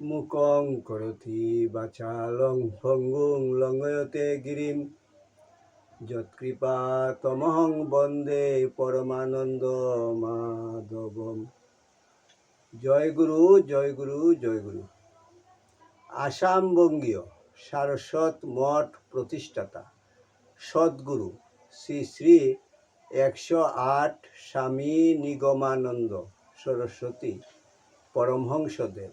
মুকং করতি বাচালং ভঙ্গুং লঙ্ঘয়তে গিরিম। যৎকৃপা তমহং বন্দে পরমানন্দ মাধবম। জয় গুরু জয় গুরু জয় গুরু। আসাম বঙ্গীয় সারস্বত মঠ প্রতিষ্ঠাতা সদ্গুরু শ্রী শ্রী একশো আট স্বামী নিগমানন্দ সরস্বতী পরমহংসদেব।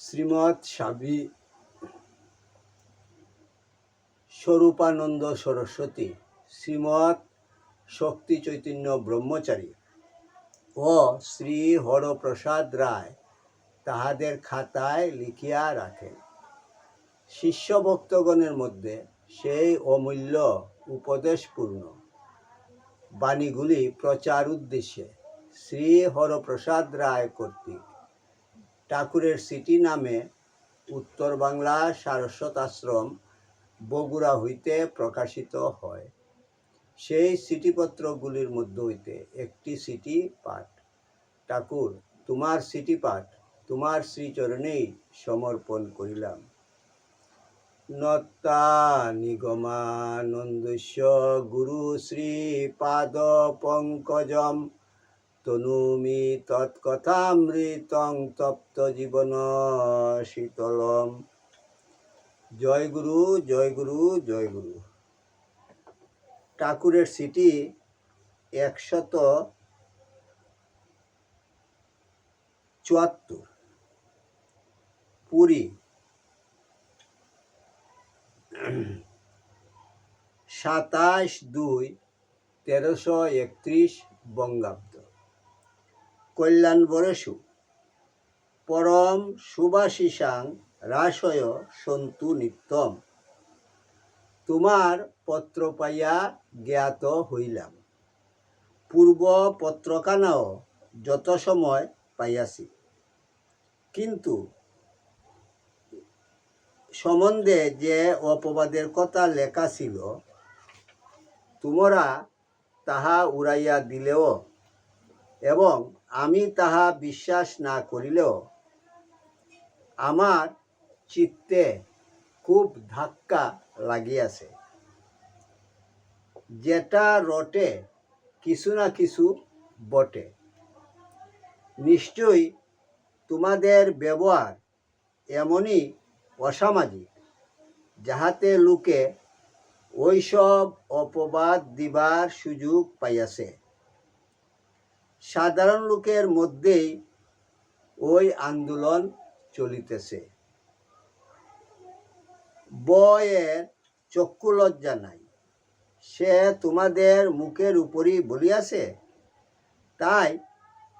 শ্রীমৎ স্বামী স্বরূপানন্দ সরস্বতী শ্রীমৎ শক্তি চৈতন্য ব্রহ্মচারী ও শ্রী হরপ্রসাদ রায় তাহাদের খাতায় লিখিয়া রাখেন। শিষ্য ভক্তগণের মধ্যে সেই অমূল্য উপদেশপূর্ণ বাণীগুলি প্রচার উদ্দেশ্যে শ্রী হরপ্রসাদ রায় কর্তৃক ঠাকুরের সিটি নামে উত্তর বাংলা সারস্বত আশ্রম বগুড়া হইতে প্রকাশিত হয়। সেই সিটিপত্রগুলির মধ্যে হইতে একটি সিটি পাঠ। ঠাকুর, তোমার সিটি পাঠ, তোমার শ্রীচরণেই সমর্পণ করিলাম। নত্তা নিগমানন্দস্য গুরু শ্রী পাদ পঙ্কজম তনুমি তৎকথামৃতং তপ্ত জীবন শীতলম। জয় গুরু জয় গুরু জয় গুরু। ঠাকুরের সিটি একশত চুয়াত্তর। পুরী। সাতাশ দুই তেরোশো একত্রিশ বঙ্গাব্দ। কল্যাণ বরেশু পরম সুভাষিসাং রাসয় সন্তু নিত্যম। তোমার পত্র পাইয়া জ্ঞাত হইলাম। পূর্ব পত্রকানাও যত সময় পাইয়াছি। কিন্তু সম্বন্ধে যে অপবাদের কথা লেখা ছিল, তোমরা তাহা উড়াইয়া দিলেও এবং আমি তাহা বিশ্বাস না করিলেও আমার চিত্তে খুব ধাক্কা লাগিয়াছে। যেটা রটে কিছু না কিছু বটে। নিশ্চয়ই তোমাদের ব্যবহার এমনই অসামাজিক, যাহাতে লোকে ওইসব অপবাদ দিবার সুযোগ পাইয়াছে। সাধারণ লোকের মধ্যেই ওই আন্দোলন চলিতেছে। বয়ের চক্ষু লজ্জা নাই। সে তোমাদের মুখের উপরই বলিয়াছে, তাই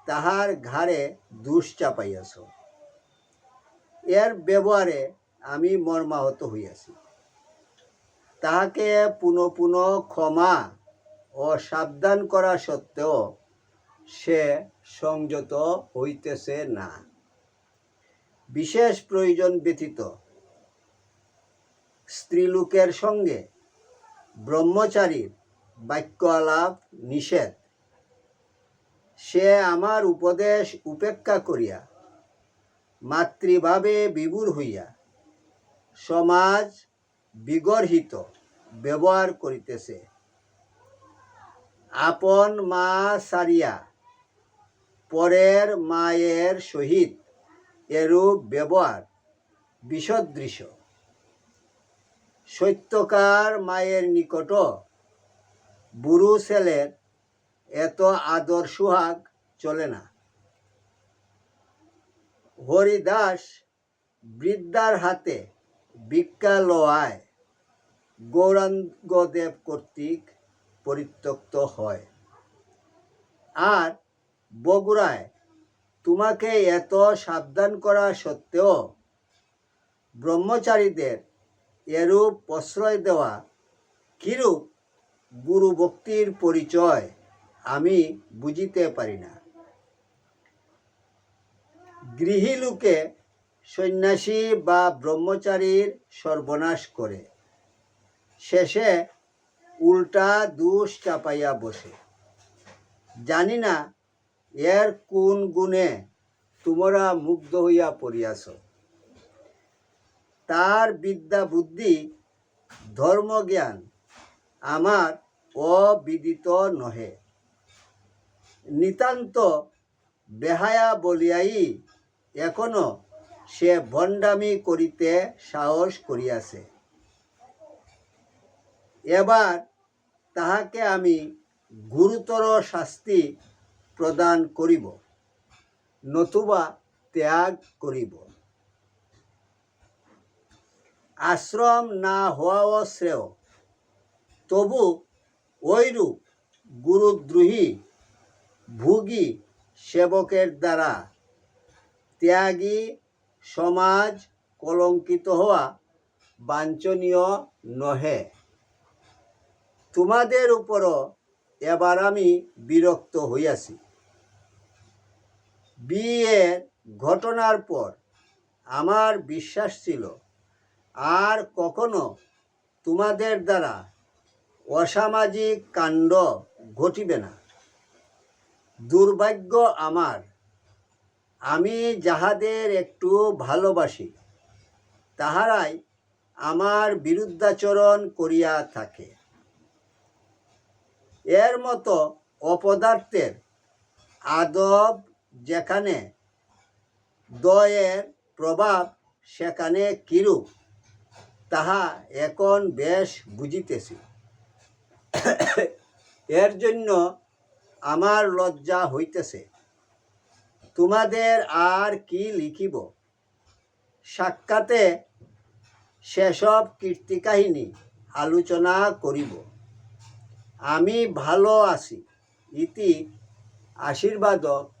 তাহার ঘাড়ে দুষ চাপাইয়াছ। এর ব্যবহারে আমি মর্মাহত হইয়াছি। তাহাকে পুনঃ পুনঃ ক্ষমা ও সাবধান করা সত্ত্বেও সে সংযত হইতেছে না। বিশেষ প্রয়োজন ব্যতীত স্ত্রীলোকের সঙ্গে ব্রহ্মচারীর বাক্য আলাপ নিষেধ। সে আমার উপদেশ উপেক্ষা করিয়া মাতৃভাবে বিভুর হইয়া সমাজ বিগর্হিত ব্যবহার করিতেছে। আপন মা সারিয়া পরের মায়ের সহিত এরূপ ব্যবহার বিষদৃশ সত্যকার মায়ের নিকট বুড়ো ছেলের এত আদর সুহাগ চলে না। হরিদাস বৃদ্ধার হাতে ভিক্ষা লওয়ায় গৌরাঙ্গদেব কর্তৃক পরিত্যক্ত হয়। আর বগুড়ায়। তোমাকে এত সাবধান করা সত্ত্বেও ব্রহ্মচারীদের এরূপ প্রশ্রয় দেওয়া কিরূপ গুরু ভক্তির পরিচয় আমি বুঝিতে পারি না। গৃহী লোকে সন্ন্যাসী বা ব্রহ্মচারীর সর্বনাশ করে। শেষে উল্টা দুষ চাপাইয়া বসে। জানি না এর কোন গুণে তোমরা মুগ্ধ হইয়া পড়িয়াছ তার বিদ্যা বুদ্ধি ধর্মজ্ঞান আমার অবিদিত নহে। নিতান্ত বেহায়া বলিয়াই এখনও সে ভণ্ডামি করিতে সাহস করিয়াছে এবার তাহাকে আমি গুরুতর শাস্তি প্রদান করিব, নতুবা ত্যাগ করিব। আশ্রম না হওয়াও শ্রেয়, তবু ওইরূপ গুরুদ্রোহী, ভুগী সেবকের দ্বারা ত্যাগী সমাজ কলঙ্কিত হওয়া বাঞ্ছনীয় নহে। তোমাদের উপরও এবার আমি বিরক্ত হইয়াছি। বিয়ের ঘটনার পর আমার বিশ্বাস ছিল, আর কখনো তোমাদের দ্বারা অসামাজিক কাণ্ড ঘটিবে না। দুর্ভাগ্য আমার, আমি যাহাদের একটু ভালোবাসি, তাহারাই আমার বিরুদ্ধাচরণ করিয়া থাকে। এর মতো অপদার্থের আদব যেখানে দয়ের প্রভাব সেখানে কিরূপ, তাহা এখন বেশ বুঝিতেছি। এর জন্য আমার লজ্জা হইতেছে। তোমাদের আর কি লিখিব? সাক্ষাতে সেসব কীর্তিকাহিনী আলোচনা করিব। আমি ভালো আছি, ইতি আশীর্বাদক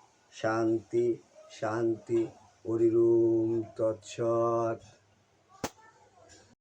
শান্তি শান্তি হরিরুম তৎসৎ।